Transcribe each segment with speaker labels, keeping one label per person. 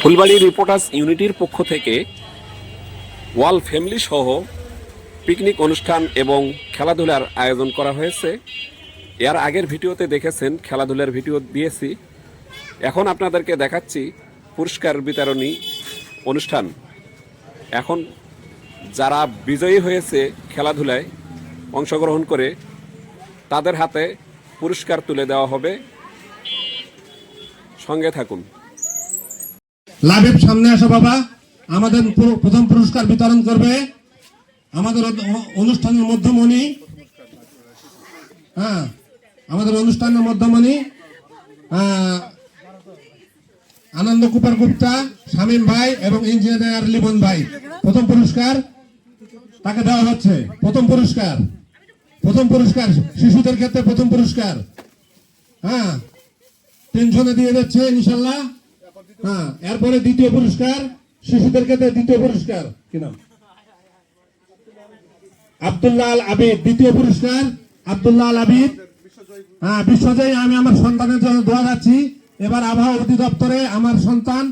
Speaker 1: Phulbari reporters ইউনিটির পক্ষ থেকে ওয়াল family সহ পিকনিক অনুষ্ঠান এবং খেলাধুলার আয়োজন করা হয়েছে। এর আগের ভিডিওতে দেখেছেন, খেলাধুলার ভিডিও দিয়েছি। এখন আপনাদেরকে দেখাচ্ছি পুরস্কার বিতরণী অনুষ্ঠান। এখন যারা বিজয়ী হয়েছে খেলাধুলায় অংশগ্রহণ করে, তাদের হাতে পুরস্কার তুলে দেওয়া হবে। সঙ্গে থাকুন।
Speaker 2: লাভিব সামনে আসো বাবা। আমাদের প্রথম পুরস্কার বিতরণ করবে আমাদের অনুষ্ঠানের মধ্যমণি। হ্যাঁ আমাদের অনুষ্ঠানের মধ্যমণি আনন্দ কুপার গুপ্তা, শামীম ভাই এবং ইঞ্জিনিয়ার লিবন ভাই। প্রথম পুরস্কার তাকে দেওয়া হচ্ছে। প্রথম পুরস্কার। প্রথম পুরস্কার। শিশুদের ক্ষেত্রে প্রথম পুরস্কার। হ্যাঁ তিনজনে দিয়ে যাচ্ছে ইনশাল্লাহ। হ্যাঁ এরপরে দ্বিতীয় পুরস্কার শিশুদের ক্ষেত্রে দ্বিতীয় পুরস্কার। কি নাম? আব্দুল্লাহ আল আবিদ দ্বিতীয় পুরস্কার আব্দুল্লাহ আল আবিদ। হ্যাঁ বিশ্বজয়ী আমি আমার সন্তানের জন্য দোয়া যাচ্ছি এবার আবহাওয়া অধিদপ্তরে আমার সন্তান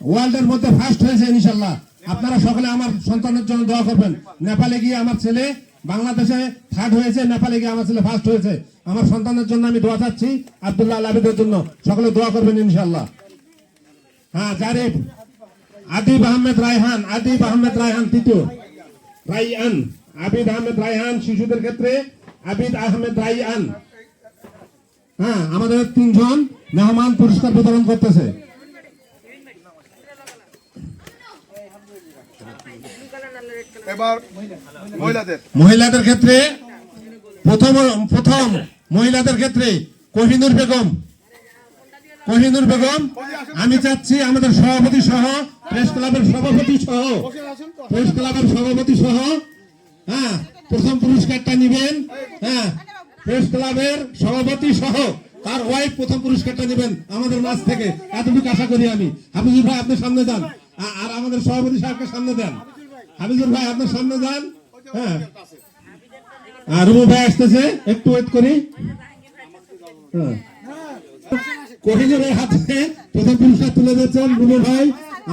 Speaker 2: ওয়ার্ল্ডের মধ্যে ফার্স্ট হয়েছে ইনশাল্লাহ আপনারা সকলে আমার সন্তানের জন্য দোয়া করবেন। নেপালে গিয়ে আমার ছেলে বাংলাদেশে থার্ড হয়েছে নেপালে গিয়ে আমার ছেলে ফার্স্ট হয়েছে। আমার সন্তানের জন্য আমি দোয়া চাচ্ছি আবদুল্লাহ আল আবিদের জন্য। সকলে দোয়া করবেন ইনশাল্লাহ হ্যাঁ জারিফ আদিব আহমেদ রায়হান আদিব আহমেদ রায়হান তৃতীয়। রাইয়ান আবিদ আহমেদ রায়হান শিশুদের ক্ষেত্রে আবিদ আহমেদ রাইয়ান। হ্যাঁ আমাদের তিনজন মেহমান পুরস্কার বিতরণ করতেছে।
Speaker 3: এবার মহিলাদের।
Speaker 2: মহিলাদের ক্ষেত্রে প্রথম প্রথম মহিলাদের ক্ষেত্রে কোহিনুর বেগম। কোহিনুর বেগম, আমি চাচ্ছি আমাদের সভাপতি সহ প্রেস ক্লাবের সভাপতি সহ প্রেস ক্লাবের সভাপতি সহ হ্যাঁ প্রথম পুরস্কারটা নেবেন হ্যাঁ প্রেস ক্লাবের সভাপতি সহ, তার ওয়াইফ প্রথম পুরস্কারটা নেবেন আমাদের মাছ থেকে, এতটুকু আশা করি আমি। হাফিজুর ভাই, আপনি সামনে যান। আর আমাদের সভাপতি সাহেবকে সামনে দেন। হাফিজুর ভাই, আপনার সামনে যান হ্যাঁ। আর রুবু ভাই আসতেছে, একটু ওয়েট করি। হ্যাঁ। কোহিনুরের হাতে প্রথম পুরস্কার তুলে দিয়েছেন রুবু ভাই,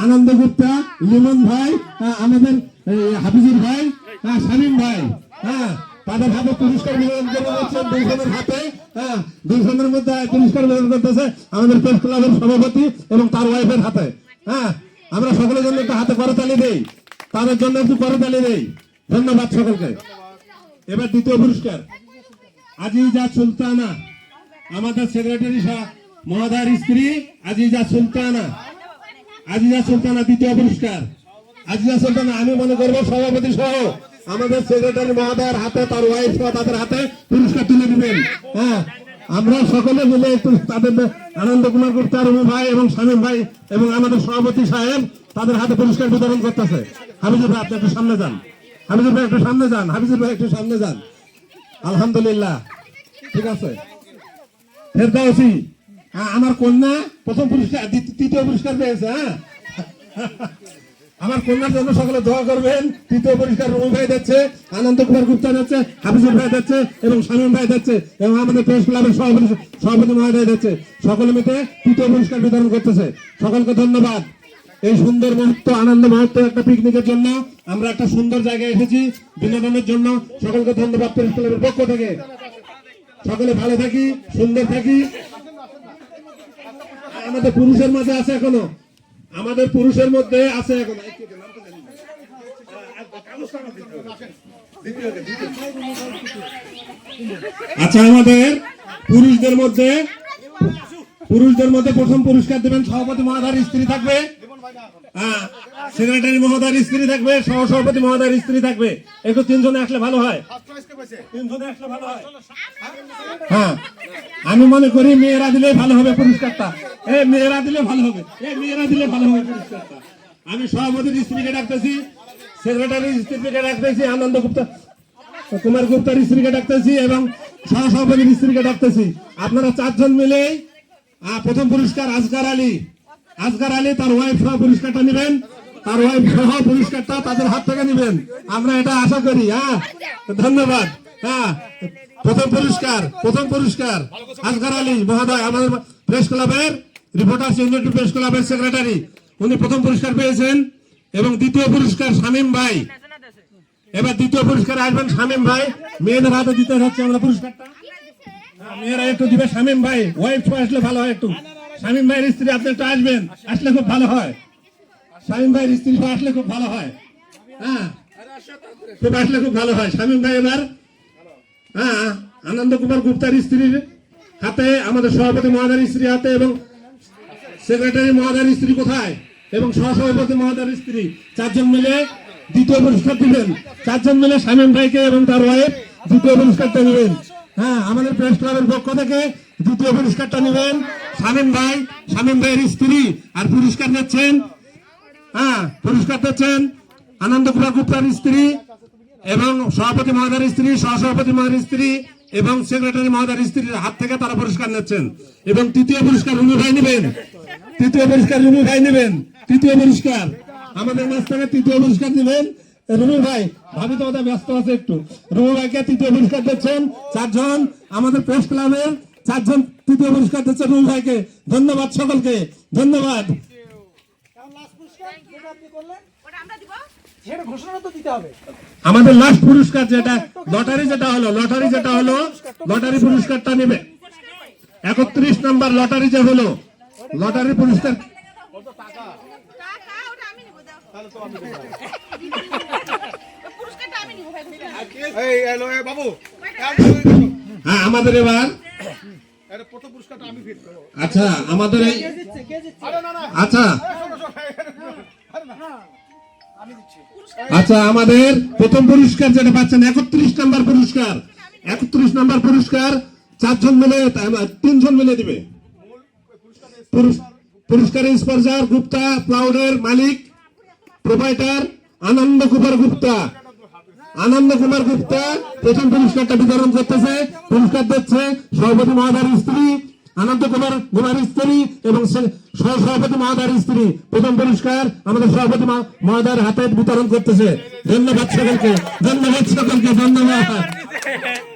Speaker 2: আনন্দ গুপ্তা, লিমন ভাই আমাদের হাফিজুর ভাই শামীম ভাই হ্যাঁ তাদের হাতে পুরস্কার বিতরণ করে দিচ্ছেন দুইজনের হাতে হ্যাঁ দুইজনের মধ্যে পুরস্কার বিতরণ করতেছে আমাদের প্রেস ক্লাবের সভাপতি এবং তার ওয়াইফের হাতে হ্যাঁ আমরা সকলের জন্য একটু হাতে করে করতালি দেই, তাদের জন্য একটু করে করতালি দেই, ধন্যবাদ সকলকে। এবার দ্বিতীয় পুরস্কার, আজিজা সুলতানা, আমাদের সেক্রেটারি মহাদার স্ত্রী আজিজা সুলতানা। আজিজা সুলতানা দ্বিতীয় পুরস্কার। আজিজা সুলতানা, আমি মনে করব সভাপতি সহ আমাদের সেক্রেটারি মহাদার হাতে, তার ওয়াইফ তাদের হাতে পুরস্কার তুলে দিবেন। হ্যাঁ আমরা সকলে মিলে একটু তাদের আনন্দ কুমার গুপ্তা রুমু ভাই এবং শামীম ভাই এবং আমাদের সভাপতি সাহেব তাদের হাতে পুরস্কার বিতরণ করতেছে। হাবিজুর ভাই, আপনি একটু সামনে যান। হাবিজুর ভাই, একটু সামনে যান। হাবিজুর ভাই, একটু সামনে যান। আলহামদুলিল্লাহ। ঠিক আছে? ফেরদাউসি হ্যাঁ আমার কন্যা প্রথম পুরস্কার তৃতীয় পুরস্কার পেয়েছে হ্যাঁ? আমার কন্যার জন্য সকলে দোয়া করবেন। তৃতীয় পুরস্কার রুমু ভাই দিচ্ছে, আনন্দ কুমার গুপ্তা দিচ্ছে, হাফিজুর ভাই দিচ্ছে, এবং শামীম ভাই দিচ্ছে, এবং আমাদের প্রেস ক্লাবের সভাপতি সভাপতি মহোদয় দিচ্ছে। সকলে মিলে তৃতীয় পুরস্কার বিতরণ করতেছে। সকলকে ধন্যবাদ। এই সুন্দর মুহূর্ত, আনন্দ মুহূর্ত একটা পিকনিকের জন্য আমরা একটা সুন্দর জায়গায় এসেছি, বিনোদনের জন্য। সকলকে ধন্যবাদ প্রেস ক্লাবের পক্ষ থেকে। সকলে ভালো থাকি, সুন্দর থাকি। আমাদের পুরুষের মাঝে আছে এখনও? আমাদের পুরুষের মধ্যে আছে এখনও। আচ্ছা আমাদের পুরুষদের মধ্যে পুরুষদের মধ্যে প্রথম পুরস্কার দেবেন সভাপতি মহাদার স্ত্রী থাকবে। হ্যাঁ সেক্রেটারি মহোদয়ের স্ত্রী থাকবে সহ সভাপতি মহোদয়ের স্ত্রী থাকবে। একটু তিনজনে আসলে ভালো হয়। তিনজনে আসলে ভালো হয়। হ্যাঁ আমি মনে করি মেয়েরা দিলে ভালো হবে পুরস্কারটা। এ, মেয়েরা দিলে ভালো হবে। এ, মেয়েরা দিলে ভালো হবে পুরস্কারটা। আমি সভাপতির স্ত্রীকে ডাকতেছি, সেক্রেটারির স্ত্রীকে ডাকতেছি আনন্দ গুপ্তা কুমার গুপ্তার স্ত্রীকে ডাকতেছি এবং সহসভাপতির স্ত্রীকে ডাকতেছি। আপনারা চারজন মিলে প্রথম পুরস্কার আজকার আলী। আজকার আলী তার ওয়াইফ সহ পুরস্কারটা নেবেন। তার ওয়াইফ সহ পুরস্কারটা তাদের হাত থেকে নেবেন। আমরা এটা আশা করি হ্যাঁ? ধন্যবাদ। হ্যাঁ প্রথম পুরস্কার প্রথম পুরস্কার। আজকার আলী মহোদয় আমাদের প্রেস ক্লাবের রিপোর্টার্স ইউনিটি প্রেস ক্লাবের সেক্রেটারি উনি প্রথম পুরস্কার পেয়েছেন এবং দ্বিতীয় পুরস্কার শামীম ভাই। এবার দ্বিতীয় পুরস্কার আসবেন শামীম ভাই। মেয়েদের হাতে দিতে হচ্ছে আমরা পুরস্কারটা। হ্যাঁ, মেয়েরা একটু দিবে শামীম ভাই। ওয়াইফ আসলে ভালো হয় একটু। শামীম ভাইয়ের স্ত্রী আপনি একটু আসবেন আসলে খুব ভালো হয়। শামীম ভাইয়ের স্ত্রী আসলে খুব ভালো হয়। হ্যাঁ খুব আসলে খুব ভালো হয়। শামীম ভাই এবার হ্যাঁ আনন্দ কুমার গুপ্তার স্ত্রীর হাতে, আমাদের সভাপতি মহাদার স্ত্রী হাতে এবং সেক্রেটারি মহাদার স্ত্রী কোথায়? এবং সহসভাপতি মহাদার স্ত্রী। চারজন মিলে দ্বিতীয় পুরস্কার দিবেন। চারজন মিলে শামীম ভাইকে এবং তার ওয়াইফ দ্বিতীয় পুরস্কারটা নেবেন হ্যাঁ আমাদের প্রেস ক্লাবের পক্ষ থেকে দ্বিতীয় পুরস্কারটা নেবেন শামীম ভাই, শামীম ভাইয়ের স্ত্রী। আর পুরস্কার দিচ্ছেন হ্যাঁ পুরস্কার দিচ্ছেন আনন্দ কুমার গুপ্তার স্ত্রী। এবং সভাপতি মহোদয়ের স্ত্রী, সহসভাপতি মহোদয়ের স্ত্রী এবং সেক্রেটারি মহোদয়ের স্ত্রীর হাত থেকে তারা পুরস্কার নিচ্ছেন। এবং তৃতীয় পুরস্কার রুমি ভাই নেবেন। তৃতীয় পুরস্কার রুমি ভাই নেবেন। তৃতীয় পুরস্কার। আমাদের মাছ থেকে তৃতীয় পুরস্কার নেবেন রুমি ভাই, ভাবি তো ব্যস্ত আছে একটু। রুমি ভাইকে তৃতীয় পুরস্কার দিচ্ছেন চারজন আমাদের প্রেস ক্লাবের চারজন তৃতীয় পুরস্কার দিচ্ছেন রুমি ভাইকে। ধন্যবাদ সকলকে। ধন্যবাদ। আমাদের লাস্ট পুরস্কার যেটা লটারি যেটা হলো লটারি যেটা হলো লটারি পুরস্কারটা নেবে। একত্রিশ নাম্বার লটারি যে হলো লটারি পুরস্কার
Speaker 4: টাকা? ওটা আমি নিব দাও। পুরস্কারটা আমি নিব ভাই
Speaker 3: এই এলো এ বাবু
Speaker 2: হ্যাঁ আমাদের এবার। আচ্ছা আমাদের এই আচ্ছা আচ্ছা আমাদের প্রথম পুরস্কার যেটা পাচ্ছেন, একত্রিশ নাম্বার পুরস্কার। একত্রিশ নাম্বার পুরস্কার, চারজন মিলে তিনজন মিলে দিবে। পুরস্কার স্পন্সর গুপ্তা প্লাউডের মালিক, প্রোভাইডার আনন্দ কুমার গুপ্তা। আনন্দ কুমার গুপ্তা প্রথম পুরস্কারটা বিতরণ করতেছে, পুরস্কার দিচ্ছে সভাপতি মহাদার স্ত্রী, আনন্দ কুমার কুমার স্ত্রী এবং সহসভাপতি মহাদার স্ত্রী, প্রথম পুরস্কার আমাদের সভাপতি মহ- মহাদার হাতে বিতরণ করতেছে। ধন্যবাদ সকলকে ধন্যবাদ সকলকে, ধন্যবাদ।